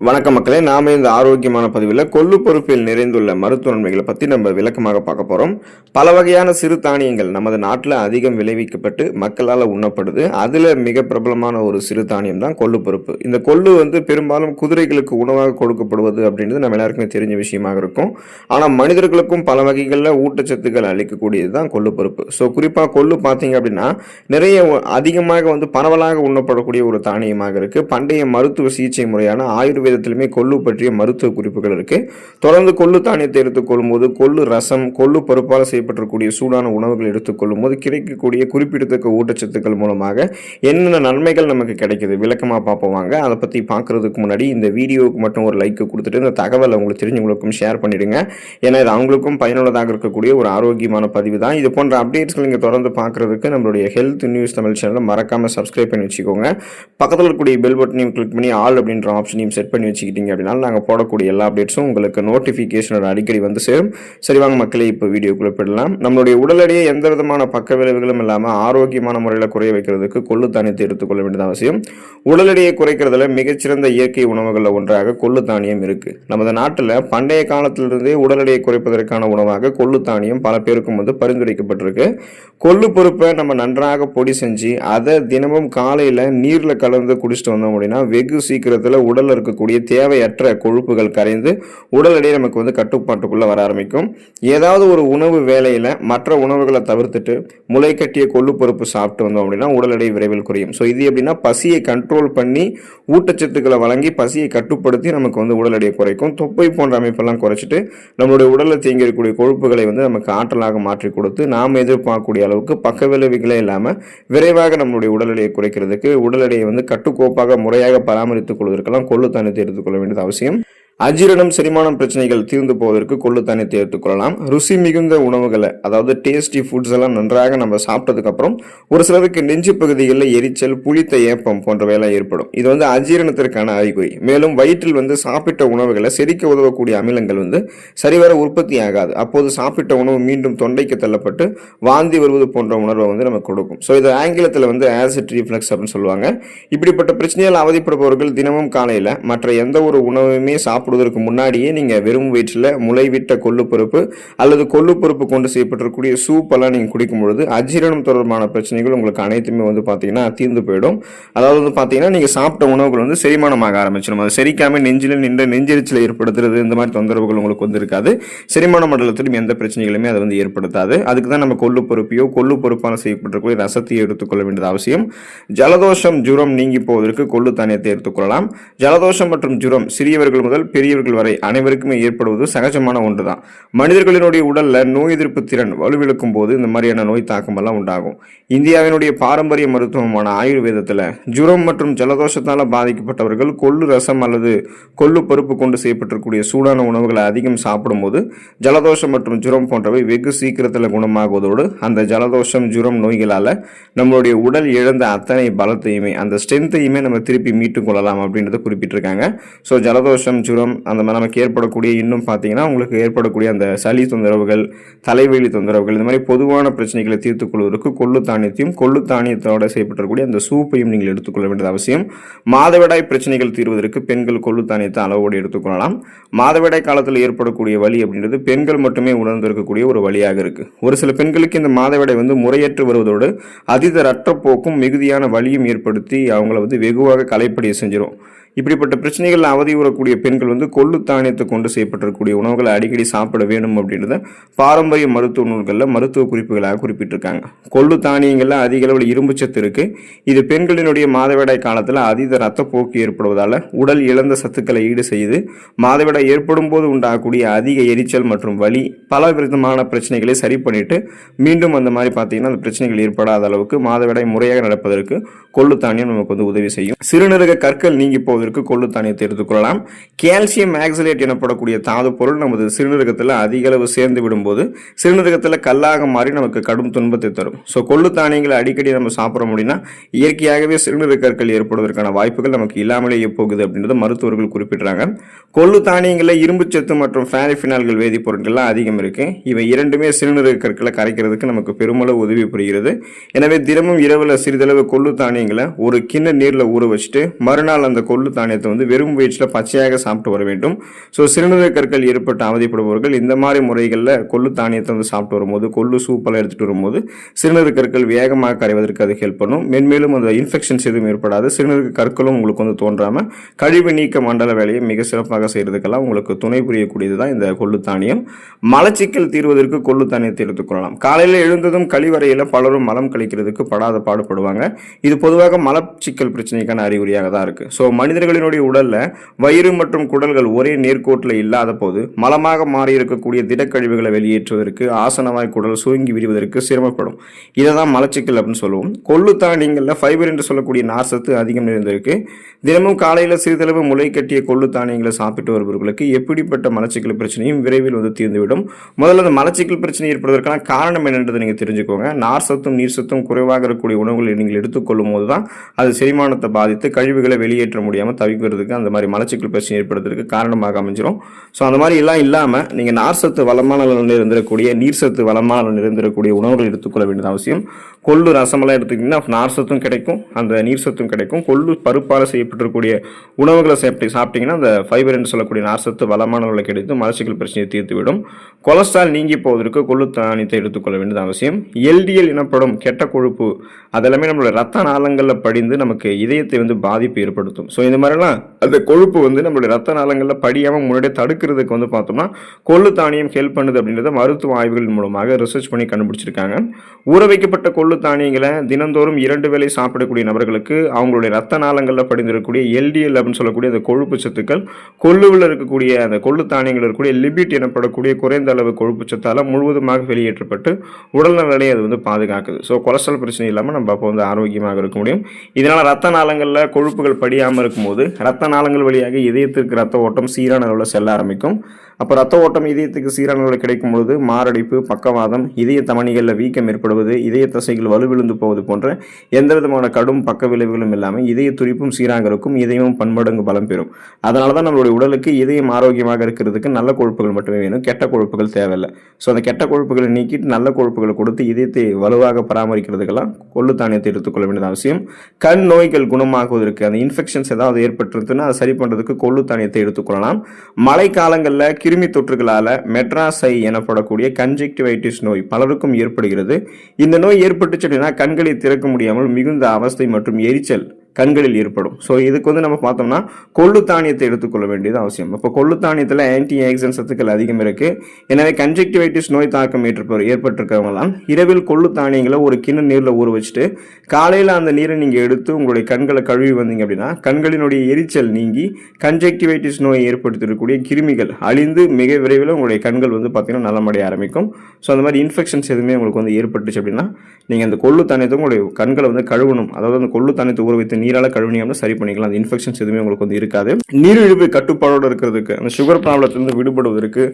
வணக்கம் மக்களே நாம இந்த ஆரோக்கியமான பதிவில் கொள்ளு பொறுப்பில் நிறைந்துள்ள மருத்துவ நன்மைகளை பற்றி நம்ம விளக்கமாக பார்க்க போகிறோம் பல வகையான சிறு தானியங்கள் நமது நாட்டில் அதிகம் விளைவிக்கப்பட்டு மக்களால் உண்ணப்படுது. அதில் மிக பிரபலமான ஒரு சிறு தானியம் தான் கொள்ளு பொறுப்பு. இந்த கொள்ளு வந்து பெரும்பாலும் குதிரைகளுக்கு உணவாக கொடுக்கப்படுவது அப்படின்றது நம்ம எல்லாருக்குமே தெரிஞ்ச விஷயமாக இருக்கும். ஆனால் மனிதர்களுக்கும் பல வகைகளில் ஊட்டச்சத்துக்கள் அளிக்கக்கூடியது தான் கொள்ளு பொறுப்பு. ஸோ குறிப்பாக கொள்ளு பார்த்தீங்க அப்படின்னா நிறைய அதிகமாக வந்து பரவலாக உண்ணப்படக்கூடிய ஒரு தானியமாக இருக்குது பண்டைய மருத்துவ சிகிச்சை முறையான ஆயுர்வேதத்திலுமே கொள்ளு பற்றிய மருத்துவ குறிப்புகள் இருக்கு. தொடர்ந்து கொள்ளு தானியத்தை எடுத்துக்கொள்ளும் போது கொள்ளு ரசம் கொள்ளு பருப்பால் செய்யப்பட்டிருக்கக்கூடிய சூடான உணவுகள் எடுத்துக்கொள்ளும் போது கிடைக்கக்கூடிய குறிப்பிடத்தக்க ஊட்டச்சத்துக்கள் மூலமாக என்னென்ன நன்மைகள் நமக்கு கிடைக்குது? விளக்கமாக பார்ப்போம் வாங்க. அதை பற்றி பார்க்கறதுக்கு முன்னாடி இந்த வீடியோவுக்கு மட்டும் ஒரு லைக் கொடுத்துட்டு இந்த தகவலை உங்களுக்கு தெரிஞ்சவங்களுக்கும் ஷேர் பண்ணிடுங்க. ஏன்னா இது அவங்களுக்கும் பயனுள்ளதாக இருக்கக்கூடிய ஒரு ஆரோக்கியமான பதிவு தான். இது போன்ற அப்டேட்ஸ்கள் நீங்கள் தொடர்ந்து பார்க்கறதுக்கு நம்மளுடைய ஹெல்த் நியூஸ் தமிழ் சேனலை மறக்காமல் சப்ஸ்கிரைப் பண்ணி வச்சுக்கோங்க. பக்கத்தில் இருக்கக்கூடிய பெல் பட்டனையும் கிளிக் பண்ணி ஆல் அப்படின்ற ஆப்ஷனையும் செட் பண்ணி வச்சுக்கிட்டீங்க அப்படின்னா நாங்கள் போடக்கூடிய எல்லா அப்டேட்ஸும் உங்களுக்கு நோட்டிஃபிகேஷனோட அடிக்கடி வந்து சேரும். சரி வாங்க மக்களே இப்போ வீடியோக்குள்ளே போயிடலாம். நம்மளுடைய உடல் எடையை எந்த விதமான பக்க விளைவுகளும் இல்லாமல் ஆரோக்கியமான முறையில் குறைய வைக்கிறதுக்கு கொள்ளு தானியத்தை எடுத்துக்கொள்ள வேண்டியது அவசியம். உடல் எடையை குறைக்கிறதுல மிகச்சிறந்த இயற்கை உணவுகளில் ஒன்றாக கொள்ளு தானியம் இருக்கு. நமது நாட்டில் பண்டைய காலத்திலிருந்தே உடல் எடையை குறைப்பதற்கான உணவாக கொள்ளு தானியம் பல பேருக்கும் வந்து பரிந்துரைக்கப்பட்டிருக்கு. கொள்ளு பொறுப்பை நம்ம நன்றாக பொடி செஞ்சு அதை தினமும் காலையில் நீரில் கலந்து குடிச்சிட்டு வந்தோம் அப்படின்னா வெகு சீக்கிரத்தில் உடலில் இருக்கக்கூடிய தேவையற்ற கொழுப்புகள் கரைந்து உடல் எடை நமக்கு வந்து கட்டுப்பாட்டுக்குள்ளே வர ஆரம்பிக்கும். ஏதாவது ஒரு உணவு வேலையில் மற்ற உணவுகளை தவிர்த்துட்டு முளை கட்டிய கொள்ளுப்பருப்பு சாப்பிட்டு வந்தோம் அப்படின்னா உடல் எடை விரைவில் குறையும். ஸோ இது எப்படின்னா பசியை கண்ட்ரோல் பண்ணி ஊட்டச்சத்துக்களை வழங்கி பசியை கட்டுப்படுத்தி நமக்கு வந்து உடல் எடையை குறைக்கும். தொப்பை போன்ற அமைப்பெல்லாம் குறைச்சிட்டு நம்மளுடைய உடலில் தேங்கி இருக்கக்கூடிய கொழுப்புகளை வந்து நமக்கு ஆற்றலாக மாற்றி கொடுத்து நாம் எதிர்பார்க்கக்கூடிய அளவுக்கு பக்க விளைவுகளே இல்லாமல் விரைவாக நம்மளுடைய உடல் எடையை குறைக்கிறதுக்கு உடல் எடையை வந்து கட்டுக்கோப்பாக முறையாக பராமரித்துக் கொள்வதற்கெல்லாம் கொள்ளு தானியத்தை எடுத்துக்கொள்ள வேண்டியது அவசியம். அஜீரணம் செரிமானம் பிரச்சனைகள் தீர்ந்து போவதற்கு கொள்ளு தேர்த்து கொள்ளலாம். ருசி மிகுந்த உணவுகளை அதாவது டேஸ்டி ஃபுட்ஸ் எல்லாம் நன்றாக நம்ம சாப்பிட்டதுக்கு அப்புறம் ஒரு சிலருக்கு நெஞ்சு பகுதிகளில் எரிச்சல் புளித்த ஏப்பம் போன்றவையெல்லாம் ஏற்படும். இது வந்து அஜீரணத்திற்கான அறிகுறி. மேலும் வயிற்றில் வந்து சாப்பிட்ட உணவுகளை செரிக்க உதவக்கூடிய அமிலங்கள் வந்து சரிவர உற்பத்தி ஆகாது. அப்போது சாப்பிட்ட உணவு மீண்டும் தொண்டைக்கு தள்ளப்பட்டு வாந்தி வருவது போன்ற உணர்வை வந்து நமக்கு கொடுக்கும். ஸோ இது ஆங்கிலத்தில் வந்து ஆசிட் ரீஃப்ளெக்ஸ் அப்படின்னு சொல்லுவாங்க. இப்படிப்பட்ட பிரச்சனையால் அவதிப்படுபவர்கள் தினமும் காலையில் மற்ற எந்த ஒரு உணவுமே சாப்பிடுவதற்கு முன்னாடியே நீங்கள் வெறும் வயிற்றில் முளைவிட்ட கொள்ளுப்பருப்பு அல்லது கொள்ளுப்பருப்பு கொண்டு செய்யப்பட்டிருக்கக்கூடிய சூப்பெல்லாம் நீங்கள் குடிக்கும் பொழுது அஜீரணம் தொடர்பான பிரச்சனைகள் உங்களுக்கு அனைத்துமே வந்து பார்த்தீங்கன்னா தீர்ந்து போயிடும். அதாவது வந்து பார்த்தீங்கன்னா நீங்கள் சாப்பிட்ட உணவுகள் வந்து செரிமானமாக ஆரம்பிச்சிடும். அது செரிக்காம நெஞ்சில் நின்ற நெஞ்செரிச்சலை ஏற்படுத்துறது இந்த மாதிரி தொந்தரவுகள் உங்களுக்கு வந்து இருக்காது. செரிமான மண்டலத்திலும் எந்த பிரச்சனைகளுமே அதை வந்து ஏற்படுத்தாது. அதுக்கு தான் நம்ம கொள்ளு பொறுப்பையோ கொள்ளு பொறுப்பான செய்யப்பட்டிருக்கக்கூடிய ரசத்தையோ எடுத்துக்கொள்ள வேண்டியது அவசியம். ஜலதோஷம் ஜுரம் நீங்கி போவதற்கு கொள்ளு தானியத்தை எடுத்துக்கொள்ளலாம். ஜலதோஷம் மற்றும் ஜுரம் சிறியவர்கள் முதல் பெரியவர்கள் வரை அனைவருக்குமே ஏற்படுவது சகஜமான ஒன்றுதான். மனிதர்களினுடைய உடல்ல நோய் எதிர்ப்பு திறன் வலுவிழக்கும் போது இந்த மாதிரியான நோய் தாக்கமெல்லாம் உண்டாகும். இந்தியாவினுடைய பாரம்பரிய மருத்துவமான ஆயுர்வேதத்துல ஜுரம் மற்றும் ஜலதோஷத்தால பாதிக்கப்பட்டவர்கள் கொள்ளு ரசம் அல்லது கொள்ளு பருப்பு கொண்டு செய்யப்பட்டிருக்கூடிய சூடான உணவுகளை அதிகம் சாப்பிடும்போது ஜலதோஷம் மற்றும் ஜுரம் போன்றவை வெகு சீக்கிரத்தில் குணமாகுவதோடு அந்த ஜலதோஷம் ஜுரம் நோய்களால் நம்மளுடைய உடல் இழந்த அத்தனை பலத்தையுமே அந்த ஸ்ட்ரென்த்தையுமே நம்ம திருப்பி மீட்டுக் கொள்ளலாம் அப்படின்றத குறிப்பிட்டிருக்காங்க. ஸோ ஜலதோஷம் ஜுரம் அந்த மாதிரி நமக்கு ஏற்படக்கூடிய இன்னும் பார்த்தீங்கன்னா உங்களுக்கு ஏற்படக்கூடிய அந்த சளி தொந்தரவுகள் தலைவலி தொந்தரவுகள் இந்த மாதிரி பொதுவான பிரச்சனைகளை தீர்த்துக்கொள்வதற்கு கொள்ளு தானியத்தையும் கொள்ளு தானியத்தோட செய்யப்பட்டிருக்கக்கூடிய அந்த சூப்பையும் நீங்கள் எடுத்துக்கொள்ள வேண்டியது அவசியம். மாதவிடாய் பிரச்சனைகள் தீர்வதற்கு பெண்கள் கொள்ளு தானியத்தை அளவோடு எடுத்துக்கொள்ளலாம் மாதவிடாய் காலத்தில் ஏற்படக்கூடிய வழி அப்படின்றது பெண்கள் மட்டுமே உணர்ந்திருக்கக்கூடிய ஒரு வழியாக இருக்குது ஒரு சில பெண்களுக்கு இந்த மாதவிடாய் வந்து முறையற்று வருவதோடு அதீத ரத்தப்போக்கும் மிகுதியான வலியும் ஏற்படுத்தி அவங்கள வந்து வெகுவாக கலைப்படைய செஞ்சிடும் இப்படிப்பட்ட பிரச்சனைகள் அவதியுறக்கூடிய பெண்கள் வந்து கொள்ளு தானியத்தை கொண்டு செய்யப்பட்டிருக்கக்கூடிய உணவுகளை அடிக்கடி சாப்பிட வேணும் அப்படின்றத பாரம்பரிய மருத்துவ நூல்களில் மருத்துவ குறிப்புகளாக குறிப்பிட்டிருக்காங்க. கொள்ளு தானியங்களில் அதிக அளவில் இரும்பு சத்து இருக்குது இது பெண்களினுடைய மாதவிடாய் காலத்தில் அதீத ரத்தப்போக்கு ஏற்படுவதால் உடல் இழந்த சத்துக்களை ஈடு செய்து மாதவிடாய் ஏற்படும் போது உண்டாகக்கூடிய அதிக எரிச்சல் மற்றும் வலி பல விதமான பிரச்சனைகளை சரி பண்ணிட்டு மீண்டும் அந்த மாதிரி பார்த்தீங்கன்னா அந்த பிரச்சனைகள் ஏற்படாத அளவுக்கு மாதவிடாய் முறையாக நடப்பதற்கு கொள்ளு தானியம் நமக்கு வந்து உதவி செய்யும். சிறுநீரக கற்கள் நீங்கி போவதற்கு கொள்ளு தானியத்தை எடுத்துக்கொள்ளலாம் கால்சியம் ஆக்சலேட் எனப்படக்கூடிய தாது பொருள் நமது சிறுநீரகத்தில் அதிக அளவு சேர்ந்து விடும்போது சிறுநீரகத்தில் கல்லாக மாறி நமக்கு கடும் துன்பத்தை தரும். ஸோ கொள்ளு தானியங்களை அடிக்கடி நம்ம சாப்பிட முடியும்னா இயற்கையாகவே சிறுநீரக கற்கள் ஏற்படுவதற்கான வாய்ப்புகள் நமக்கு இல்லாமலேயே போகுது அப்படின்றத மருத்துவர்கள் குறிப்பிடுறாங்க. கொள்ளு தானியங்களில் இரும்புச்சத்து மற்றும் ஃபேரிஃபினால்கள் வேதிப்பொருட்கள்லாம் அதிகம் இருக்கு. இவை இரண்டுமே சிறுநீரக கற்களை கரைக்கிறதுக்கு நமக்கு பெருமளவு உதவி புரிகிறது. எனவே தினமும் இரவில் சிறிதளவு கொள்ளு தானியங்களை ஒரு கிண்ண நீரில் ஊற வச்சுட்டு மறுநாள் அந்த கொள்ளு கொள்ளு தானியத்தை வந்து வெறும் வயிற்றில் பச்சையாக சாப்பிட்டு வர வேண்டும். ஸோ சிறுநீரக கற்கள் ஏற்பட்டு அவதிப்படுபவர்கள் இந்த மாதிரி முறைகளில் கொள்ளு தானியத்தை வந்து சாப்பிட்டு வரும்போது கொள்ளு சூப்பெல்லாம் எடுத்துகிட்டு வரும்போது சிறுநீரக கற்கள் வேகமாக கரைவதற்கு அது ஹெல்ப் பண்ணும். மென்மேலும் அந்த இன்ஃபெக்ஷன்ஸ் எதுவும் ஏற்படாது. சிறுநீரக கற்களும் உங்களுக்கு வந்து தோன்றாமல் கழிவு நீக்க மண்டல வேலையை மிக சிறப்பாக செய்கிறதுக்கெல்லாம் உங்களுக்கு துணை புரியக்கூடியது தான் இந்த கொள்ளு தானியம். மலச்சிக்கல் தீர்வதற்கு கொள்ளு தானியத்தை எடுத்துக்கொள்ளலாம் காலையில் எழுந்ததும் கழிவறையில் பலரும் மலம் கழிக்கிறதுக்கு படாத பாடுபடுவாங்க. இது பொதுவாக மலச்சிக்கல் பிரச்சனைக்கான அறிகுறியாக தான் இருக்குது ஸோ மனிதர்களினுடைய உடலில் வயிறு மற்றும் குடல்கள் ஒரே நேர்கோட்டில் இல்லாத போது மலமாக மாறி இருக்கக்கூடிய திடக்கழிவுகளை வெளியேற்றுவதற்கு ஆசனவாய் குடல் சுருங்கி விரிவதற்கு சிரமப்படும். இதை தான் மலச்சிக்கல் அப்படின்னு சொல்லுவோம். கொள்ளு தானியங்களில் ஃபைபர் என்று சொல்லக்கூடிய நார் சத்து அதிகம் நிறைந்திருக்கு. தினமும் காலையில் சிறிதளவு முளை கட்டிய கொள்ளு தானியங்களை சாப்பிட்டு வருபவர்களுக்கு எப்படிப்பட்ட மலச்சிக்கல் பிரச்சனையும் விரைவில் வந்து தீர்ந்துவிடும். முதல்ல அந்த மலச்சிக்கல் பிரச்சனை ஏற்படுவதற்கான காரணம் என்னன்றதை நீங்கள் தெரிஞ்சுக்கோங்க. நார் சத்தும் நீர் சத்தும் குறைவாக இருக்கக்கூடிய உணவுகளை நீங்கள் எடுத்துக்கொள்ளும் போது தான் அது செரிமானத்தை பாதித்து கழிவுகளை வெளியேற்ற முடியாமல் தவிக்கிறதுக்கு அந்த மாதிரி மலச்சிக்கல் பிரச்சனை ஏற்படுறதுக்கு காரணமாக அமைஞ்சிரும். ஸோ அந்த மாதிரி எல்லாம் இல்லாமல் நீங்கள் நார் சத்து வளமான நிலையில் இருந்திருக்கக்கூடிய நீர் சத்து வளமான நிலையில் இருந்திருக்கக்கூடிய உணவுகள் எடுத்துக்கொள்ள வேண்டியது அவசியம். கொள்ளு ரசமெல்லாம் எடுத்துக்கிட்டிங்கன்னா நார் சத்தும் கிடைக்கும் அந்த நீர் சத்தும் கிடைக்கும். கொள்ளு பருப்பால் செய்யப்பட்டிருக்கக்கூடிய உணவுகளை சாப்பிட்டு சாப்பிட்டிங்கன்னா அந்த ஃபைபர் என்று சொல்லக்கூடிய நார் சத்து வளமான அளவில் கிடைத்து மலச்சிக்கல் பிரச்சனையை தீர்த்துவிடும். கொலஸ்ட்ரால் நீங்கி போவதற்கு கொள்ளு தானியத்தை எடுத்துக்கொள்ள வேண்டியது அவசியம். எல்டிஎல் எனப்படும் கெட்ட கொழுப்பு அதெல்லாமே நம்மளோட ரத்த நாளங்களில் படிந்து நமக்கு இதயத்தை வந்து பாதிப்பு ஏற்படுத்தும். ஸோ இந்த மாதிரிலாம் அந்த கொழுப்பு வந்து நம்மளுடைய ரத்த நாளங்களில் படியாமல் முன்னாடியே தடுக்கிறதுக்கு வந்து பார்த்தோம்னா கொள்ளு தானியம் ஹெல்ப் பண்ணுது அப்படின்றத மருத்துவ ஆய்வுகள் மூலமாக ரிசர்ச் பண்ணி கண்டுபிடிச்சிருக்காங்க. ஊற வைக்கப்பட்ட கொள்ளு தானியங்களை தினந்தோறும் இரண்டு வேளை சாப்பிடக்கூடிய நபர்களுக்கு அவங்களுடைய ரத்த நாளங்களில் படிந்திருக்கக்கூடிய எல்டிஎல் அப்படின்னு சொல்லக்கூடிய அந்த கொழுப்பு சத்துக்கள் கொள்ளுவில் இருக்கக்கூடிய அந்த கொள்ளு தானியங்கள் இருக்கக்கூடிய லிபிட் எனப்படக்கூடிய குறைந்த அளவு கொழுப்பு சத்தால் முழுவதுமாக வெளியேற்றப்பட்டு உடல் நலனை அது வந்து பாதுகாக்குது. ஸோ கொலஸ்ட்ரால் பிரச்சனை இல்லாமல் நம்ம அப்போ வந்து ஆரோக்கியமாக இருக்க முடியும். இதனால் ரத்த நாளங்களில் கொழுப்புகள் படியாமல் இருக்கும்போது ரத்த நாளங்கள் வழியாக இதயத்திற்கு ரத்த ஓட்டம் சீரான அளவில் செல்ல ஆரம்பிக்கும். அப்போ ரத்த ஓட்டம் இதயத்துக்கு சீரான கிடைக்கும் பொழுது மாரடைப்பு பக்கவாதம் இதய தமணிகளில் வீக்கம் ஏற்படுவது இதய தசைகள் வலுவிழுந்து போவது போன்ற எந்த விதமான கடும் பக்க விளைவுகளும் இல்லாமல் இதய துடிப்பும் சீராக இருக்கும் இதயமும் பன்மடங்கு பலம் பெறும். அதனால தான் நம்மளுடைய உடலுக்கு இதயம் ஆரோக்கியமாக இருக்கிறதுக்கு நல்ல கொழுப்புகள் மட்டுமே வேணும் கெட்ட கொழுப்புகள் தேவையில்லை. ஸோ அந்த கெட்ட கொழுப்புகளை நீக்கிட்டு நல்ல கொழுப்புகளை கொடுத்து இதயத்தை வலுவாக பராமரிக்கிறதுக்கெல்லாம் கொள்ளு தானியத்தை எடுத்துக்கொள்ள வேண்டியது அவசியம். கண் நோய்கள் குணமாகுவதற்கு அந்த இன்ஃபெக்ஷன்ஸ் ஏதாவது ஏற்பட்டிருந்துன்னா அதை சரி பண்ணுறதுக்கு கொள்ளு தானியத்தை எடுத்துக்கொள்ளலாம் மழை காலங்களில் கிருமி தொற்றுகளால் மெட்ராசை எனப்படக்கூடிய கன்ஜெக்டிவைட்டிஸ் நோய் பலருக்கும் ஏற்படுகிறது. இந்த நோய் ஏற்பட்டுச்சு அப்படின்னா கண்களை திறக்க முடியாமல் மிகுந்த அவஸ்தை மற்றும் எரிச்சல் கண்களில் ஏற்படும். ஸோ இதுக்கு வந்து நம்ம பார்த்தோம்னா கொள்ளு தானியத்தை எடுத்துக்கொள்ள வேண்டியது அவசியம். இப்போ கொள்ளு தானியத்தில் ஆன்டி ஆக்சிடென்ட் சத்துக்கள் அதிகம் இருக்குது எனவே கன்ஜெக்டிவைட்டிஸ் நோய் தாக்கம் ஏற்ப ஏற்பட்டிருக்கிறவங்களாம் இரவில் கொள்ளு தானியங்களை ஒரு கிண்ண நீரில் ஊற வச்சுட்டு காலையில் அந்த நீரை நீங்கள் எடுத்து உங்களுடைய கண்களை கழுவி வந்தீங்க அப்படின்னா கண்களினுடைய எரிச்சல் நீங்கி கன்ஜெக்டிவைட்டிஸ் நோயை ஏற்படுத்திருக்கக்கூடிய கிருமிகள் அழிந்து மிக விரைவில் உங்களுடைய கண்கள் வந்து பார்த்திங்கன்னா நலமடைய ஆரம்பிக்கும். ஸோ அந்த மாதிரி இன்ஃபெக்ஷன்ஸ் எதுவுமே உங்களுக்கு வந்து ஏற்பட்டுச்சு அப்படின்னா நீங்கள் அந்த கொள்ளு தானியத்தை உங்களுடைய கண்களை வந்து கழுவணும். அதாவது அந்த கொள்ளு தானியத்தை ஊற வைத்து நீரால் கழுவினீங்கன்னா சரி பண்ணிக்கலாம். அந்த இன்ஃபெக்ஷன்ஸ் எதுவுமே உங்களுக்கு வந்து இருக்காது. நீரிழிவு கட்டுப்பாடோடு இருக்கிறதுக்கு அந்த சுகர் ப்ராப்ளத்திலிருந்து விடுபடுவதற்கு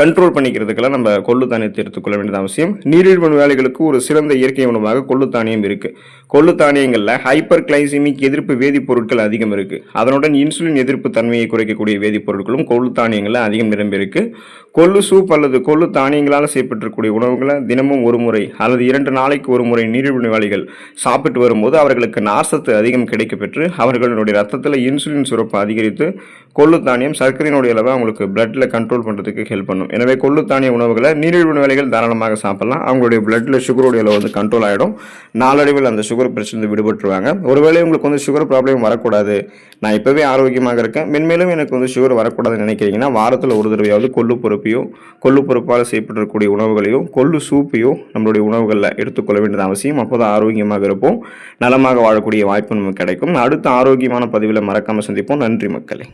கண்ட்ரோல் பண்ணிக்கிறதுக்கெல்லாம் நம்ம கொள்ளு தானியத்தை எடுத்துக்கொள்ள வேண்டியது அவசியம். நீரிழிவு நோயாளிகளுக்கு ஒரு சிறந்த இயற்கை உணவாக கொள்ளு தானியம் இருக்கு. கொள்ளு தானியங்களில் ஹைப்பர் கிளைசிமிக் எதிர்ப்பு வேதிப்பொருட்கள் அதிகம் இருக்கு. அதனுடன் இன்சுலின் எதிர்ப்பு தன்மையை குறைக்கக்கூடிய வேதிப்பொருட்களும் கொள்ளு தானியங்களில் அதிகம் நிரம்பி கொள்ளு சூப் அல்லது கொள்ளு தானியங்களால் செய்யப்பட்டிருக்கக்கூடிய உணவுகளை தினமும் ஒரு முறை அல்லது இரண்டு நாளைக்கு ஒரு முறை நீரிழிவு நோயாளிகள் சாப்பிட்டு வரும்போது அவர்களுக்கு நார்சத்து அதிகம் கிடைக்கப்பெற்று அவர்களுடைய ரத்தத்தில் இன்சுலின் சுரப்பு அதிகரித்து கொள்ளு தானியம் சர்க்கரையினுடைய அளவை அவங்களுக்கு பிளட்டில் கண்ட்ரோல் பண்ணுறதுக்கு ஹெல்ப் பண்ணும். எனவே கொள்ளு தானிய உணவுகளை நீரிழிவு நோயாளிகள் தாராளமாக சாப்பிடலாம். அவங்களுடைய பிளட்டில் சுகருடைய அளவு வந்து கண்ட்ரோல் ஆகிடும் நாளடைவில் அந்த சுகர் பிரச்சனை விடுபட்டுருவாங்க. ஒருவேளை உங்களுக்கு வந்து சுகர் ப்ராப்ளம் வரக்கூடாது. நான் இப்போவே ஆரோக்கியமாக இருக்கேன். மென்மேலும் எனக்கு வந்து சுகர் வரக்கூடாதுன்னு நினைக்கிறீங்கன்னா வாரத்தில் ஒரு தடவையாவது கொள்ளு பொறுப்பையும் கொள்ளு பொறுப்பால் செய்யப்பட்டிருக்கக்கூடிய உணவுகளையும் கொள்ளு சூப்பையும் நம்மளுடைய உணவுகளில் எடுத்துக்கொள்ள வேண்டியது அவசியம். அப்போ தான் ஆரோக்கியமாக இருப்போம். நலமாக வாழக்கூடிய வாய்ப்பு நமக்கு கிடைக்கும். அடுத்த ஆரோக்கியமான பதிவில் மறக்காமல் சந்திப்போம். நன்றி மக்களே.